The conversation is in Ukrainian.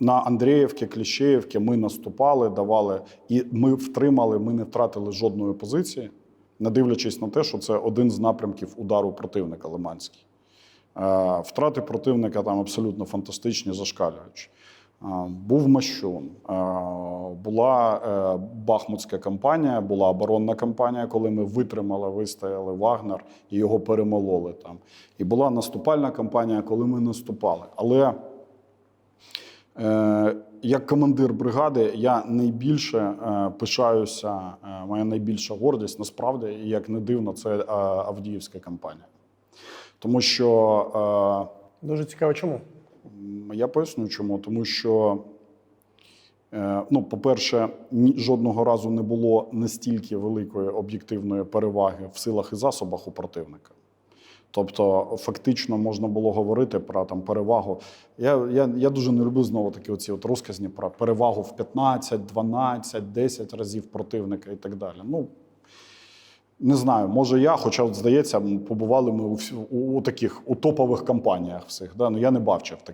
на Андріївки, Кліщеївки ми наступали, давали, і ми втримали, ми не втратили жодної позиції, не дивлячись на те, що це один з напрямків удару противника Лиманський. Е, Втрати противника там абсолютно фантастичні, зашкалюючі. Е, Був Мащун, е, була Бахмутська кампанія, була оборонна кампанія, коли ми витримали, вистояли Вагнер і його перемололи там. І була наступальна кампанія, коли ми наступали. Але Як командир бригади, я найбільше е, пишаюся, е, моя найбільша гордість насправді, і як не дивно, це е, Авдіївська кампанія. Тому що Дуже цікаво, чому? Я поясню чому. Тому що, е, ну, по-перше, жодного разу не було настільки великої об'єктивної переваги в силах і засобах у противника. Тобто, фактично можна було говорити про там перевагу. Я, я, я дуже не люблю знову такі оці от розказні про перевагу в 15, 12, 10 разів противника і так далі. Ну, не знаю, може я, хоча от здається, побували ми у, у, у таких у топових компаніях всіх. Да? Ну, я не бачив так,